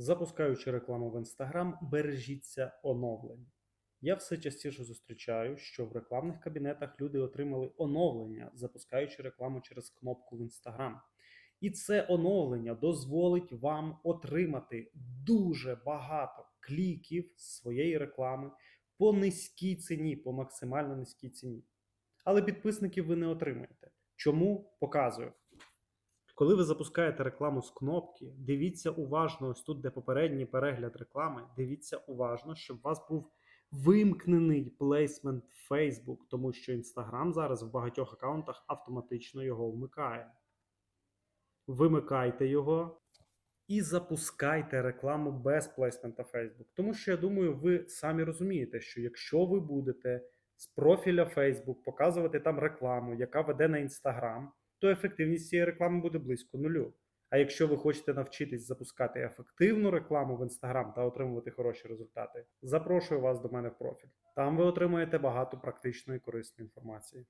Запускаючи рекламу в Instagram, бережіться оновлень. Я все частіше зустрічаю, що в рекламних кабінетах люди отримали оновлення, запускаючи рекламу через кнопку в Instagram. І це оновлення дозволить вам отримати дуже багато кліків з своєї реклами по низькій ціні, по максимально низькій ціні. Але підписників ви не отримаєте. Чому показую? Коли ви запускаєте рекламу з кнопки, дивіться уважно, ось тут, де попередній перегляд реклами, дивіться уважно, щоб у вас був вимкнений плейсмент Facebook, тому що Instagram зараз в багатьох аккаунтах автоматично його вмикає. Вимикайте його і запускайте рекламу без плейсмента Facebook. Тому що я думаю, ви самі розумієте, що якщо ви будете з профіля Facebook показувати там рекламу, яка веде на Instagram, то ефективність цієї реклами буде близько нулю. А якщо ви хочете навчитись запускати ефективну рекламу в Instagram та отримувати хороші результати, запрошую вас до мене в профіль. Там ви отримаєте багато практичної корисної інформації.